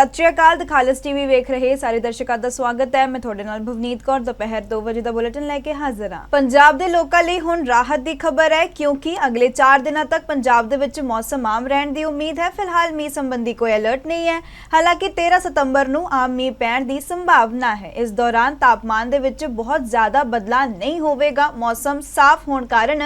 ਸਤਿ ਸ਼੍ਰੀ ਅਕਾਲ ਦ ਖਾਲਸ ਟੀਵੀ ਵੇਖ ਰਹੇ ਸਾਰੇ ਦਰਸ਼ਕਾਂ ਦਾ ਸਵਾਗਤ ਹੈ। ਮੈਂ ਤੁਹਾਡੇ ਨਾਲ ਭਵਨੀਤ ਕੌਰ, ਦੁਪਹਿਰ 2 ਵਜੇ ਦਾ ਬੁਲੇਟਿਨ ਲੈ ਕੇ ਹਾਜ਼ਰ ਹਾਂ। ਪੰਜਾਬ ਦੇ ਲੋਕਾਂ ਲਈ ਹੁਣ ਰਾਹਤ ਦੀ ਖਬਰ ਹੈ, ਕਿਉਂਕਿ ਅਗਲੇ 4 ਦਿਨਾਂ ਤੱਕ ਪੰਜਾਬ ਦੇ ਵਿੱਚ ਮੌਸਮ ਆਮ ਰਹਿਣ ਦੀ ਉਮੀਦ ਹੈ। ਫਿਲਹਾਲ ਮੀਂਹ ਸੰਬੰਧੀ ਕੋਈ ਅਲਰਟ ਨਹੀਂ ਹੈ। ਹਾਲਾਂਕਿ 13 ਸਤੰਬਰ ਨੂੰ ਆਮ ਮੀਂਹ ਪੈਣ ਦੀ ਸੰਭਾਵਨਾ ਹੈ। ਇਸ ਦੌਰਾਨ ਤਾਪਮਾਨ ਦੇ ਵਿੱਚ ਬਹੁਤ ਜ਼ਿਆਦਾ ਬਦਲਾਅ ਨਹੀਂ ਹੋਵੇਗਾ। ਮੌਸਮ ਸਾਫ਼ ਹੋਣ ਕਾਰਨ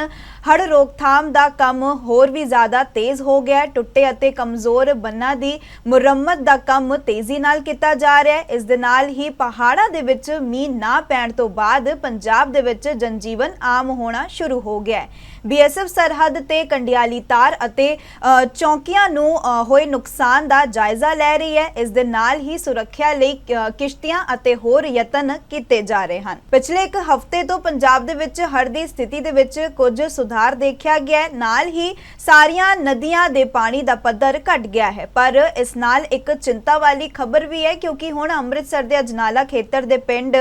ਹੜ ਰੋਕਥਾਮ ਦਾ ਕੰਮ ਹੋਰ ਵੀ ਜ਼ਿਆਦਾ ਤੇਜ਼ ਹੋ ਗਿਆ ਟੁੱਟੇ ਅਤੇ ਕਮਜ਼ੋਰ ਬੰਨਾਂ ਦੀ ਮੁਰੰਮਤ ਦਾ ਕੰਮ ਤੇਜ਼ੀ ਨਾਲ ਕੀਤਾ ਜਾ ਰਿਹਾ ਹੈ। ਇਸ ਦੇ ਨਾਲ ਹੀ ਪਹਾੜਾਂ ਦੇ ਵਿੱਚ ਮੀਂਹ ਨਾ ਪੈਣ ਤੋਂ ਬਾਅਦ ਪੰਜਾਬ ਦੇ ਵਿੱਚ ਜਨਜੀਵਨ ਆਮ ਹੋਣਾ ਸ਼ੁਰੂ ਹੋ ਗਿਆ ਹੈ। ਬੀਐਸਐਫ ਸਰਹੱਦ ਤੇ ਕੰਡਿਆਲੀ ਤਾਰ ਅਤੇ ਅ, ਚੌਕੀਆਂ ਨੂੰ ਹੋਏ ਨੁਕਸਾਨ ਦਾ ਜਾਇਜ਼ਾ ਲੈ ਰਹੀ ਹੈ। ਇਸ ਦੇ ਨਾਲ ਹੀ ਸੁਰੱਖਿਆ ਲਈ ਕਿਸ਼ਤੀਆਂ ਅਤੇ ਹੋਰ ਯਤਨ ਕੀਤੇ ਜਾ ਰਹੇ ਹਨ। ਪਿਛਲੇ ਇੱਕ ਹਫ਼ਤੇ ਤੋਂ ਪੰਜਾਬ ਦੇ ਵਿੱਚ ਹੜ੍ਹ ਦੀ ਸਥਿਤੀ ਦੇ ਵਿੱਚ ਕੁਝ ਸੁਧਾਰ ਦੇਖਿਆ ਗਿਆ ਹੈ। ਨਾਲ ਹੀ ਸਾਰੀਆਂ ਨਦੀਆਂ ਦੇ ਪਾਣੀ ਦਾ ਪੱਧਰ ਘਟ ਗਿਆ ਹੈ। ਪਰ ਇਸ ਨਾਲ ਇੱਕ ਚਿੰਤਾ ਵਾਲੀ ਖਬਰ ਵੀ ਹੈ ਕਿਉਂਕਿ ਹੁਣ ਅੰਮ੍ਰਿਤਸਰ ਦੇ ਅਜਨਾਲਾ ਖੇਤਰ ਦੇ ਪਿੰਡ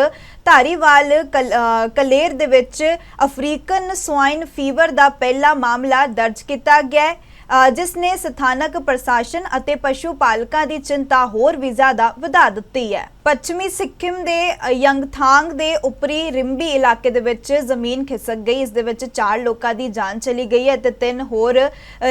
ਧਾਰੀਵਾਲ ਕਲ- ਕਲੇਰ ਦੇ ਵਿੱਚ ਅਫਰੀਕਨ ਸਵਾਈਨ ਫੀਵਰ ਦਾ ਪਹਿਲਾ ਮਾਮਲਾ ਦਰਜ ਕੀਤਾ ਗਿਆ ਹੈ ਜਿਸ ਨੇ ਸਥਾਨਕ ਪ੍ਰਸ਼ਾਸਨ ਅਤੇ ਪਸ਼ੂ ਪਾਲਕਾਂ ਦੀ ਚਿੰਤਾ ਹੋਰ ਵੀ ਜ਼ਿਆਦਾ ਵਧਾ ਦਿੱਤੀ ਹੈ। ਪੱਛਮੀ ਸਿੱਕਿਮ ਦੇ ਯੰਗਥਾਂਗ ਦੇ ਉੱਪਰੀ ਰਿੰਬੀ ਇਲਾਕੇ ਦੇ ਵਿੱਚ ਜ਼ਮੀਨ ਖਿਸਕ ਗਈ। ਇਸ ਦੇ ਵਿੱਚ 4 ਲੋਕਾਂ ਦੀ ਜਾਨ ਚਲੀ ਗਈ ਹੈ ਤੇ ਤਿੰਨ ਹੋਰ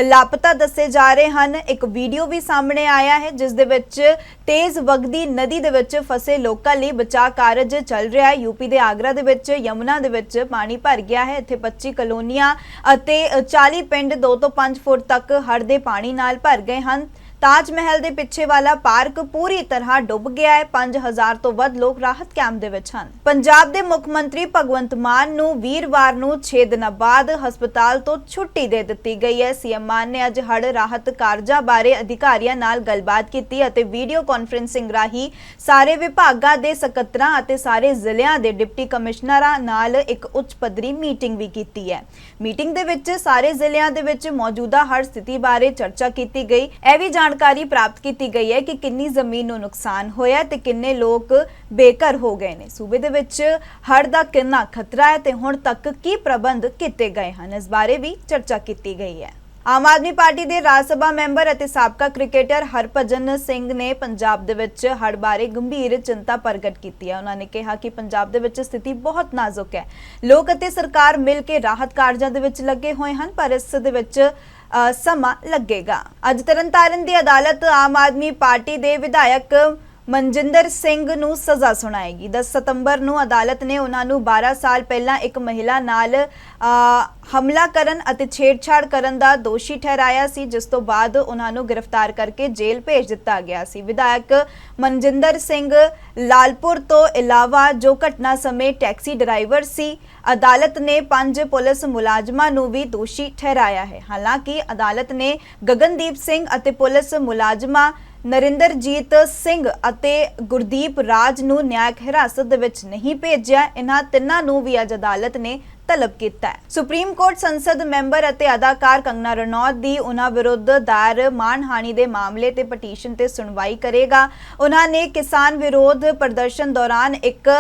ਲਾਪਤਾ ਦੱਸੇ ਜਾ ਰਹੇ ਹਨ। ਇੱਕ ਵੀਡੀਓ ਵੀ ਸਾਹਮਣੇ ਆਇਆ ਹੈ ਜਿਸ ਦੇ ਵਿੱਚ ਤੇਜ਼ ਵਗਦੀ ਨਦੀ ਦੇ ਵਿੱਚ ਫਸੇ ਲੋਕਾਂ ਲਈ ਬਚਾਅ ਕਾਰਜ ਚੱਲ ਰਿਹਾ ਹੈ। ਯੂਪੀ ਦੇ ਆਗਰਾ ਦੇ ਵਿੱਚ ਯਮੁਨਾ ਦੇ ਵਿੱਚ ਪਾਣੀ ਭਰ ਗਿਆ ਹੈ। ਇੱਥੇ 25 ਕਲੋਨੀਆਂ ਅਤੇ ਅ, 40 ਪਿੰਡ 2 ਤੋਂ 5 ਫੁੱਟ ਤੱਕ ਹੜ੍ਹ ਦੇ ਪਾਣੀ ਨਾਲ ਭਰ ਗਏ ਹਨ। ਤਾਜ ਮਹਿਲ ਦੇ ਪਿੱਛੇ ਵਾਲਾ ਪਾਰਕ ਪੂਰੀ ਤਰ੍ਹਾਂ ਡੁੱਬ ਗਿਆ ਹੈ। 5000 ਤੋਂ ਵੱਧ ਲੋਕ ਰਾਹਤ ਕੈਂਪ ਦੇ ਵਿੱਚ ਹਨ। ਪੰਜਾਬ ਦੇ ਮੁੱਖ ਮੰਤਰੀ ਭਗਵੰਤ ਮਾਨ ਨੂੰ ਵੀਰਵਾਰ ਨੂੰ 6 ਦਿਨਾਂ ਬਾਅਦ ਹਸਪਤਾਲ ਤੋਂ ਛੁੱਟੀ ਦੇ ਦਿੱਤੀ ਗਈ ਹੈ। ਸੀਐਮ ਮਾਨ ਨੇ ਅੱਜ ਹੜ੍ਹ ਰਾਹਤ ਕਾਰਜਾਂ ਬਾਰੇ ਅਧਿਕਾਰੀਆਂ ਨਾਲ ਗੱਲਬਾਤ ਕੀਤੀ ਅਤੇ ਵੀਡੀਓ ਕਾਨਫਰੰਸਿੰਗ ਰਾਹੀਂ ਸਾਰੇ ਵਿਭਾਗਾਂ ਦੇ ਸਕੱਤਰਾਂ ਅਤੇ ਸਾਰੇ ਜ਼ਿਲ੍ਹਿਆਂ ਦੇ ਡਿਪਟੀ ਕਮਿਸ਼ਨਰਾਂ ਨਾਲ ਇੱਕ ਉੱਚ ਪੱਧਰੀ ਮੀਟਿੰਗ ਵੀ ਕੀਤੀ ਹੈ। ਮੀਟਿੰਗ ਦੇ ਵਿੱਚ ਸਾਰੇ ਜ਼ਿਲ੍ਹਿਆਂ ਦੇ ਵਿੱਚ ਮੌਜੂਦਾ ਹੜ੍ਹ ਸਥਿਤੀ ਬਾਰੇ ਚਰਚਾ ਕੀਤੀ ਗਈ। ਇਹ ਵੀ ਜਾਣ ਜਾਣਕਾਰੀ ਪ੍ਰਾਪਤ ਕੀਤੀ ਗਈ ਹੈ ਕਿ ਕਿੰਨੀ ਜ਼ਮੀਨ ਨੂੰ ਨੁਕਸਾਨ ਹੋਇਆ ਤੇ ਕਿੰਨੇ ਲੋਕ ਬੇਘਰ ਹੋ ਗਏ ਨੇ। ਸੂਬੇ ਦੇ ਵਿੱਚ ਹੜ੍ਹ ਦਾ ਕਿੰਨਾ ਖਤਰਾ ਹੈ ਤੇ ਹੁਣ ਤੱਕ ਕੀ ਪ੍ਰਬੰਧ ਕੀਤੇ ਗਏ ਹਨ, ਇਸ ਬਾਰੇ ਵੀ ਚਰਚਾ ਕੀਤੀ ਗਈ ਹੈ। ਆਮ ਆਦਮੀ ਪਾਰਟੀ ਦੇ ਰਾਜ ਸਭਾ ਮੈਂਬਰ ਅਤੇ ਸਾਬਕਾ ਕ੍ਰਿਕਟਰ ਹਰਭਜਨ ਸਿੰਘ ਨੇ ਪੰਜਾਬ ਦੇ ਵਿੱਚ ਹੜ੍ਹ ਬਾਰੇ ਗੰਭੀਰ ਚਿੰਤਾ ਪ੍ਰਗਟ ਕੀਤੀ ਹੈ। ਉਹਨਾਂ ਨੇ ਕਿਹਾ ਕਿ ਪੰਜਾਬ ਦੇ ਵਿੱਚ ਸਥਿਤੀ ਬਹੁਤ ਨਾਜ਼ੁਕ ਹੈ। ਲੋਕ ਅਤੇ ਸਰਕਾਰ ਮਿਲ ਕੇ ਰਾਹਤ ਕਾਰਜਾਂ ਦੇ ਵਿੱਚ ਲੱਗੇ ਹੋਏ ਹਨ, ਪਰ ਇਸ ਦੇ ਵਿੱਚ ਸਮਾਂ ਲੱਗੇਗਾ। ਅੱਜ ਤਰਨਤਾਰਨ ਦੀ ਅਦਾਲਤ ਆਮ ਆਦਮੀ ਪਾਰਟੀ ਦੇ ਵਿਧਾਇਕ ਮਨਜਿੰਦਰ ਸਿੰਘ ਨੂੰ ਸਜ਼ਾ ਸੁਣਾਏਗੀ। 10 ਸਤੰਬਰ ਨੂੰ ਅਦਾਲਤ ਨੇ ਉਹਨਾਂ ਨੂੰ 12 ਸਾਲ ਪਹਿਲਾਂ ਇੱਕ ਮਹਿਲਾ ਨਾਲ ਹਮਲਾ ਕਰਨ ਅਤੇ ਛੇੜਛਾੜ ਕਰਨ ਦਾ ਦੋਸ਼ੀ ਠਹਿਰਾਇਆ ਸੀ, ਜਿਸ ਤੋਂ ਬਾਅਦ ਉਹਨਾਂ ਨੂੰ ਗ੍ਰਿਫਤਾਰ ਕਰਕੇ ਜੇਲ੍ਹ ਭੇਜ ਦਿੱਤਾ ਗਿਆ ਸੀ। ਵਿਧਾਇਕ ਮਨਜਿੰਦਰ ਸਿੰਘ ਲਾਲਪੁਰ ਤੋਂ ਇਲਾਵਾ ਜੋ ਘਟਨਾ ਸਮੇਂ ਟੈਕਸੀ ਡਰਾਈਵਰ ਸੀ, ਅਦਾਲਤ ਨੇ ਪੰਜ ਪੁਲਿਸ ਮੁਲਾਜ਼ਮਾਂ ਨੂੰ ਵੀ ਦੋਸ਼ੀ ਠਹਿਰਾਇਆ ਹੈ। ਹਾਲਾਂਕਿ ਅਦਾਲਤ ਨੇ ਗਗਨਦੀਪ ਸਿੰਘ ਅਤੇ ਪੁਲਿਸ ਮੁਲਾਜ਼ਮਾਂ ਨਰਿੰਦਰਜੀਤ ਸਿੰਘ ਅਤੇ ਗੁਰਦੀਪ ਰਾਜ ਨੂੰ ਨਿਆਇਕ ਹਿਰਾਸਤ ਦੇ ਵਿੱਚ ਨਹੀਂ ਭੇਜਿਆ ਇਹਨਾਂ ਤਿੰਨਾਂ ਨੂੰ ਵੀ ਅੱਜ ਅਦਾਲਤ ਨੇ ਤਲਬ ਕੀਤਾ ਹੈ। ਸੁਪਰੀਮ ਕੋਰਟ ਸੰਸਦ ਮੈਂਬਰ ਅਤੇ ਅਦਾਕਾਰ ਕੰਗਨਾ ਰਣੌਤ ਦੀ ਉਹਨਾਂ ਵਿਰੁੱਧ ਦਾਇਰ ਮਾਨਹਾਨੀ ਦੇ ਮਾਮਲੇ ਤੇ ਪਟੀਸ਼ਨ ਤੇ ਸੁਣਵਾਈ ਕਰੇਗਾ। ਉਹਨਾਂ ਨੇ ਕਿਸਾਨ ਵਿਰੋਧ ਪ੍ਰਦਰਸ਼ਨ ਦੌਰਾਨ ਇੱਕ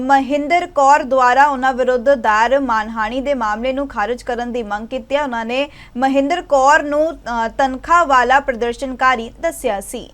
ਮਹਿੰਦਰ ਕੌਰ ਦੁਆਰਾ ਉਹਨਾਂ ਵਿਰੁੱਧ ਦਾਇਰ ਮਾਨਹਾਨੀ ਦੇ ਮਾਮਲੇ ਨੂੰ ਖਾਰਜ ਕਰਨ ਦੀ ਮੰਗ ਕੀਤੀ ਹੈ। ਉਹਨਾਂ ਨੇ ਮਹਿੰਦਰ ਕੌਰ ਨੂੰ ਤਨਖਾਹ ਵਾਲਾ ਪ੍ਰਦਰਸ਼ਨਕਾਰੀ ਦੱਸਿਆ ਸੀ।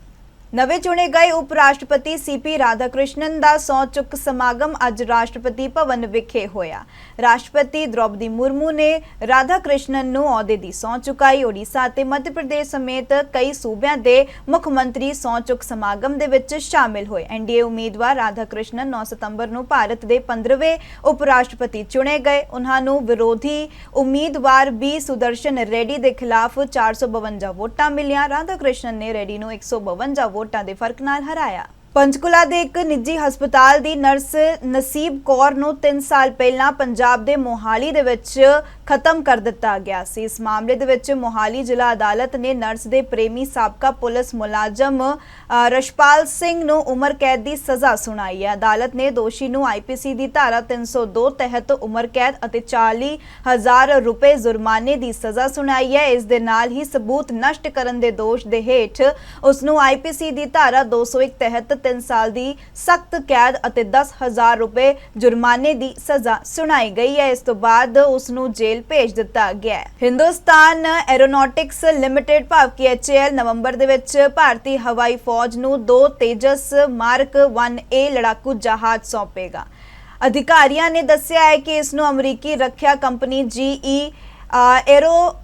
ਨਵੇਂ ਚੁਣੇ ਗਏ ਉਪ ਰਾਸ਼ਟਰਪਤੀ ਸੀਪੀ ਰਾਧਾਕ੍ਰਿਸ਼ਨਨ ਦਾ ਸਹੁੰ ਚੁੱਕ ਸਮਾਗਮ ਅੱਜ ਰਾਸ਼ਟਰਪਤੀ ਭਵਨ ਵਿਖੇ ਹੋਇਆ। ਰਾਸ਼ਟਰਪਤੀ ਦ੍ਰੌਪਦੀ ਮੁਰਮੂ ਨੇ ਰਾਧਾਕ੍ਰਿਸ਼ਨਨ ਨੂੰ ਅਹੁਦੇ ਦੀ ਸਹੁੰ ਚੁਕਾਈ। ਓਡੀਸ਼ਾ ਅਤੇ ਮੱਧ ਪ੍ਰਦੇਸ਼ ਸਮੇਤ ਕਈ ਸੂਬਿਆਂ ਦੇ ਮੁੱਖ ਮੰਤਰੀ ਸਹੁੰ ਚੁੱਕ ਸਮਾਗਮ ਦੇ ਵਿੱਚ ਸ਼ਾਮਿਲ ਹੋਏ। ਐਨਡੀਏ ਉਮੀਦਵਾਰ ਰਾਧਾਕ੍ਰਿਸ਼ਨਨ 9 ਸਤੰਬਰ ਨੂੰ ਭਾਰਤ ਦੇ 15ਵੇਂ ਉਪ ਰਾਸ਼ਟਰਪਤੀ ਚੁਣੇ ਗਏ। ਉਹਨਾਂ ਨੂੰ ਵਿਰੋਧੀ ਉਮੀਦਵਾਰ ਬੀ ਸੁਦਰਸ਼ਨ ਰੈਡੀ ਦੇ ਖਿਲਾਫ 452 ਵੋਟਾਂ ਮਿਲੀਆਂ। ਰਾਧਾਕ੍ਰਿਸ਼ਨਨ ਨੇ ਰੈਡੀ ਨੂੰ 152 ਵੋਟਾਂ ਦੇ ਫ਼ਰਕ ਨਾਲ ਹਰਾਇਆ। ਪੰਚਕੁਲਾ ਦੇ ਇੱਕ ਨਿੱਜੀ ਹਸਪਤਾਲ ਦੀ ਨਰਸ ਨਸੀਬ ਕੌਰ ਨੂੰ 3 ਸਾਲ ਪਹਿਲਾਂ ਪੰਜਾਬ ਦੇ ਮੋਹਾਲੀ ਦੇ ਵਿੱਚ ਖਤਮ ਕਰ ਦਿੱਤਾ ਗਿਆ ਸੀ। ਇਸ ਮਾਮਲੇ ਦੇ ਵਿੱਚ ਮੋਹਾਲੀ ਜ਼ਿਲ੍ਹਾ ਅਦਾਲਤ ਨੇ ਨਰਸ ਦੇ ਪ੍ਰੇਮੀ ਸਾਬਕਾ ਪੁਲਿਸ ਮੁਲਾਜ਼ਮ ਰਸ਼ਪਾਲ ਸਿੰਘ ਨੂੰ ਉਮਰ ਕੈਦ ਦੀ ਸਜ਼ਾ ਸੁਣਾਈ ਹੈ। ਅਦਾਲਤ ਨੇ ਦੋਸ਼ੀ ਨੂੰ ਆਈਪੀਸੀ ਦੀ ਧਾਰਾ 302 ਤਹਿਤ ਉਮਰ ਕੈਦ ਅਤੇ 40000 ਰੁਪਏ ਜੁਰਮਾਨੇ ਦੀ ਸਜ਼ਾ ਸੁਣਾਈ ਹੈ। ਇਸ ਦੇ ਨਾਲ ਹੀ ਸਬੂਤ ਨਸ਼ਟ ਕਰਨ ਦੇ ਦੋਸ਼ ਦੇ ਹੇਠ ਉਸ ਨੂੰ ਆਈਪੀਸੀ ਦੀ ਧਾਰਾ 201 ਤਹਿਤ 3 ਸਾਲ ਦੀ ਸਖਤ ਕੈਦ ਅਤੇ 10000 ਰੁਪਏ ਜੁਰਮਾਨੇ ਦੀ ਸਜ਼ਾ ਸੁਣਾਈ ਗਈ ਹੈ। ਇਸ ਤੋਂ ਬਾਅਦ ਉਸ ਨੂੰ ਜੇਲ੍ਹ ਭੇਜ ਦਿੱਤਾ ਗਿਆ ਹੈ। ਹਿੰਦੁਸਤਾਨ ਐਰੋਨੌਟਿਕਸ ਲਿਮਟਿਡ ਭਾਵ ਐਚਏਐਲ ਨਵੰਬਰ ਦੇ ਵਿੱਚ ਭਾਰਤੀ ਹਵਾਈ ਫੌਜ ਨੂੰ ਦੋ ਤੇਜਸ ਮਾਰਕ 1A ਲੜਾਕੂ ਜਹਾਜ਼ ਸੌਂਪੇਗਾ। ਅਧਿਕਾਰੀਆਂ ਨੇ ਦੱਸਿਆ ਹੈ ਕਿ ਇਸ ਨੂੰ ਅਮਰੀਕੀ ਰੱਖਿਆ ਕੰਪਨੀ GE ਅ, ਐਰੋ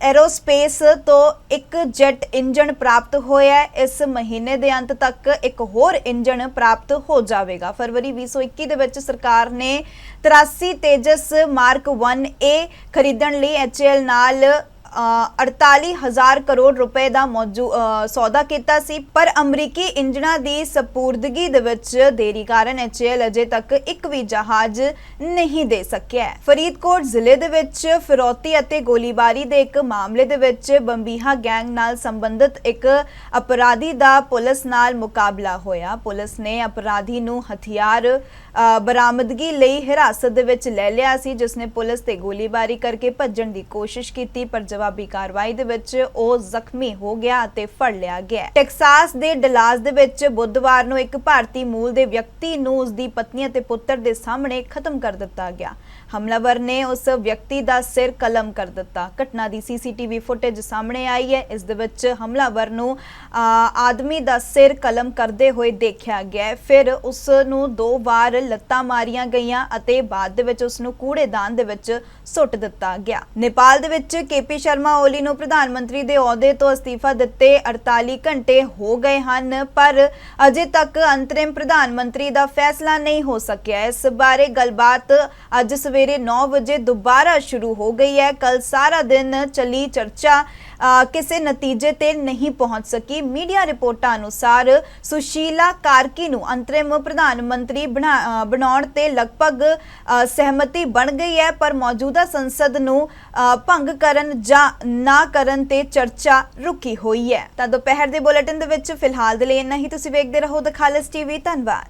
ਐਰੋਸਪੇਸ ਤੋਂ ਇੱਕ ਜੈਟ ਇੰਜਨ ਪ੍ਰਾਪਤ ਹੋਇਆ ਇਸ ਮਹੀਨੇ ਦੇ ਅੰਤ ਤੱਕ ਇੱਕ ਹੋਰ ਇੰਜਨ ਪ੍ਰਾਪਤ ਹੋ ਜਾਵੇਗਾ। ਫਰਵਰੀ 2021 ਦੇ ਵਿੱਚ ਸਰਕਾਰ ਨੇ 83 ਤੇਜਸ ਮਾਰਕ 1A ਖਰੀਦਣ ਲਈ HAL ਨਾਲ 48000 ਕਰੋੜ ਰੁਪਏ ਦਾ ਮੌਜੂ ਸੌਦਾ ਕੀਤਾ ਸੀ, ਪਰ ਅਮਰੀਕੀ ਇੰਜਣਾਂ ਦੀ ਸਪੁਰਦਗੀ ਦੇ ਵਿੱਚ ਦੇਰੀ ਕਾਰਨ HAL ਅਜੇ ਤੱਕ ਇੱਕ ਵੀ ਜਹਾਜ਼ ਨਹੀਂ ਦੇ ਸਕਿਆ ਫਰੀਦਕੋਟ ਜ਼ਿਲ੍ਹੇ ਦੇ ਵਿੱਚ ਫਿਰੌਤੀ ਅਤੇ ਗੋਲੀਬਾਰੀ ਦੇ ਇੱਕ ਮਾਮਲੇ ਦੇ ਵਿੱਚ ਬੰਬੀਹਾ ਗੈਂਗ ਨਾਲ ਸੰਬੰਧਿਤ ਇੱਕ ਅਪਰਾਧੀ ਦਾ ਪੁਲਿਸ ਨਾਲ ਮੁਕਾਬਲਾ ਹੋਇਆ। ਪੁਲਿਸ ਨੇ ਅਪਰਾਧੀ ਨੂੰ ਹਥਿਆਰ ਬਰਾਮਦਗੀ ਲਈ ਹਿਰਾਸਤ ਦੇ ਵਿੱਚ ਲੈ ਲਿਆ ਸੀ, ਜਿਸ ਨੇ ਪੁਲਿਸ ਤੇ ਗੋਲੀਬਾਰੀ ਕਰਕੇ ਭੱਜਣ ਦੀ ਕੋਸ਼ਿਸ਼ ਕੀਤੀ, ਪਰ ਜਵਾਬੀ ਕਾਰਵਾਈ ਦੇ ਵਿੱਚ ਉਹ ਜ਼ਖਮੀ ਹੋ ਗਿਆ ਅਤੇ ਫੜ ਲਿਆ ਗਿਆ ਟੈਕਸਾਸ ਦੇ ਡਲਾਸ ਦੇ ਵਿੱਚ ਬੁੱਧਵਾਰ ਨੂੰ ਇੱਕ ਭਾਰਤੀ ਮੂਲ ਦੇ ਵਿਅਕਤੀ ਨੂੰ ਉਸ ਦੀ ਪਤਨੀ ਅਤੇ ਪੁੱਤਰ ਦੇ ਸਾਹਮਣੇ ਖਤਮ ਕਰ ਦਿੱਤਾ ਗਿਆ। ਹਮਲਾਵਰ ਨੇ ਉਸ ਵਿਅਕਤੀ ਦਾ ਸਿਰ ਕਲਮ ਕਰ ਦਿੱਤਾ। ਘਟਨਾ ਦੀ ਸੀਸੀਟੀਵੀ ਫੁਟੇਜ ਸਾਹਮਣੇ ਆਈ ਹੈ। ਇਸ ਦੇ ਵਿੱਚ ਹਮਲਾਵਰ ਨੂੰ ਆਦਮੀ ਦਾ ਸਿਰ ਕਲਮ ਕਰਦੇ ਹੋਏ ਦੇਖਿਆ ਗਿਆ ਫਿਰ ਉਸ ਨੂੰ ਦੋ ਵਾਰ ਲੱਤਾਂ ਮਾਰੀਆਂ ਗਈਆਂ ਅਤੇ ਬਾਅਦ ਦੇ ਵਿੱਚ ਉਸ ਨੂੰ ਕੂੜੇਦਾਨ ਦੇ ਵਿੱਚ ਸੁੱਟ ਦਿੱਤਾ ਗਿਆ। ਨੇਪਾਲ ਦੇ ਵਿੱਚ ਕੇਪੀ ਸ਼ਰਮਾ ਓਲੀ ਨੂੰ ਪ੍ਰਧਾਨ ਮੰਤਰੀ ਦੇ ਅਹੁਦੇ ਤੋਂ ਅਸਤੀਫਾ ਦਿੱਤੇ 48 ਘੰਟੇ ਹੋ ਗਏ ਹਨ, ਪਰ ਅਜੇ ਤੱਕ ਅੰਤਰਿਮ ਪ੍ਰਧਾਨ ਮੰਤਰੀ ਦਾ ਫੈਸਲਾ ਨਹੀਂ ਹੋ ਸਕਿਆ। ਇਸ ਬਾਰੇ ਗੱਲਬਾਤ ਅੱਜ ਸਵੇਰੇ ਸਵੇਰੇ 9 ਵਜੇ ਦੁਬਾਰਾ ਸ਼ੁਰੂ ਹੋ ਗਈ ਹੈ। ਕੱਲ ਸਾਰਾ ਦਿਨ ਚੱਲੀ ਚਰਚਾ ਕਿਸੇ ਨਤੀਜੇ ਤੇ ਨਹੀਂ ਪਹੁੰਚ ਸਕੀ। ਮੀਡੀਆ ਰਿਪੋਰਟਾਂ ਅਨੁਸਾਰ ਸੁਸ਼ੀਲਾ ਕਾਰਕੀ ਨੂੰ ਅੰਤਰਿਮ ਪ੍ਰਧਾਨ ਮੰਤਰੀ ਬਣਾ- ਬਣਾਉਣ ਤੇ ਲਗਭਗ ਸਹਿਮਤੀ ਬਣ ਗਈ ਹੈ, ਪਰ ਮੌਜੂਦਾ ਸੰਸਦ ਨੂੰ ਭੰਗ ਕਰਨ ਜਾਂ ਨਾ ਕਰਨ ਤੇ ਚਰਚਾ ਰੁਕੀ ਹੋਈ ਹੈ। ਤਾਂ ਦੁਪਹਿਰ ਦੇ ਬੁਲੇਟਿਨ ਦੇ ਵਿੱਚ ਫਿਲਹਾਲ ਦੇ ਲਈ ਇੰਨਾ ਹੀ। ਤੁਸੀਂ ਵੇਖਦੇ ਰਹੋ ਦ ਖਾਲਸ ਟੀਵੀ। ਧੰਨਵਾਦ।